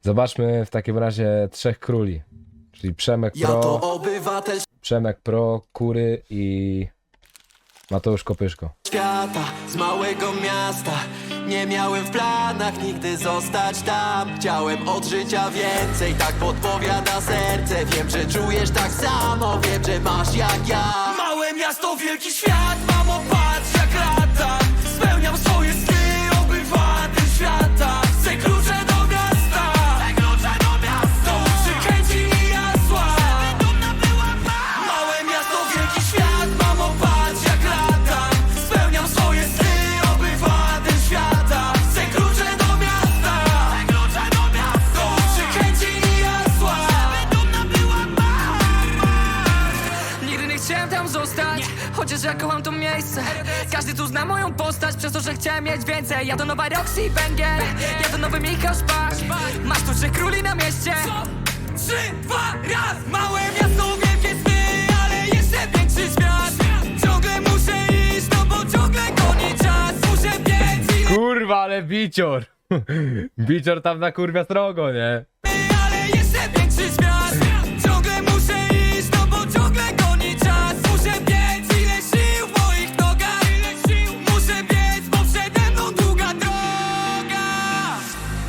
Zobaczmy w takim razie trzech króli. Czyli Przemek Ja to Pro, obywatel Przemek Pro, Kury i Mateusz Kopyszko. świata z małego miasta Nie miałem w planach nigdy zostać tam Chciałem od życia więcej, tak podpowiada serce Wiem, że czujesz tak samo, wiem, że masz jak ja Małe miasto, wielki świat, mamo patrz tam zostać. Chociaż ja kocham to miejsce. Każdy tu zna moją postać Przez to, że chciałem mieć więcej. Ja to nowa Roxy Banger Ja to nowy Michał Szpak Masz tu trzech króli na mieście. Trzy, dwa, raz. Małe miasto, wielkie sny, ale jeszcze większy świat. Ciągle muszę iść, no bo ciągle goni czas. Muszę biec Kurwa, ale bicior! Bicior tam na kurwia strogo, nie? ale jeszcze większy świat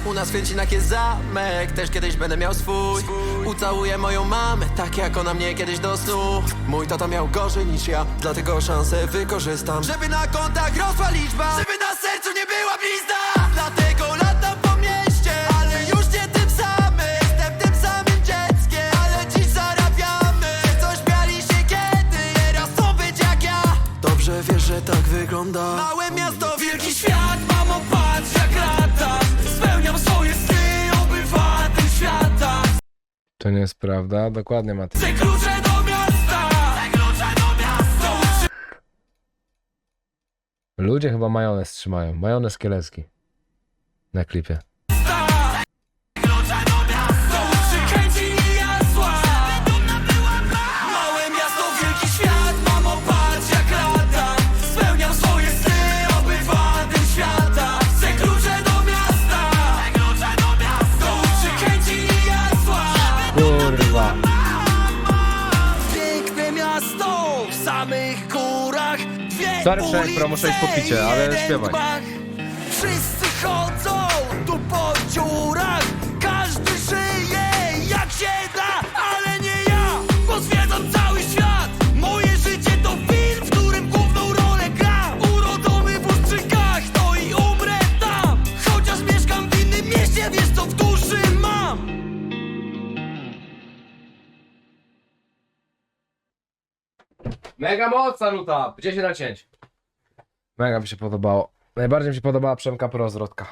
U nas w Święcinach jest zamek, też kiedyś będę miał swój. Ucałuję moją mamę, tak jak ona mnie kiedyś do snu. Mój tata miał gorzej niż ja, dlatego szansę wykorzystam. Żeby na kontach rosła liczba, żeby na sercu nie była blizna. Dlatego latam po mieście, ale już nie tym samym. Jestem tym samym dzieckiem, ale dziś zarabiamy. Co śmiali się kiedy, teraz chcą być jak ja. Dobrze wiesz, że tak wygląda. Małe miasto, wielki świat, mamo patrz To nie jest prawda, dokładnie klucze do miasta! Klucze do miasta! Ludzie chyba majonez trzymają, majonez kielecki. Na klipie. Samych górach Dwie Sorry, Przemek, ulice, Pro, muszę iść po picie, ale śpiewaj. Mega mocna nuta! 10 na 10. Mega mi się podobało. Najbardziej mi się podobała Przemka Pro zwrotka.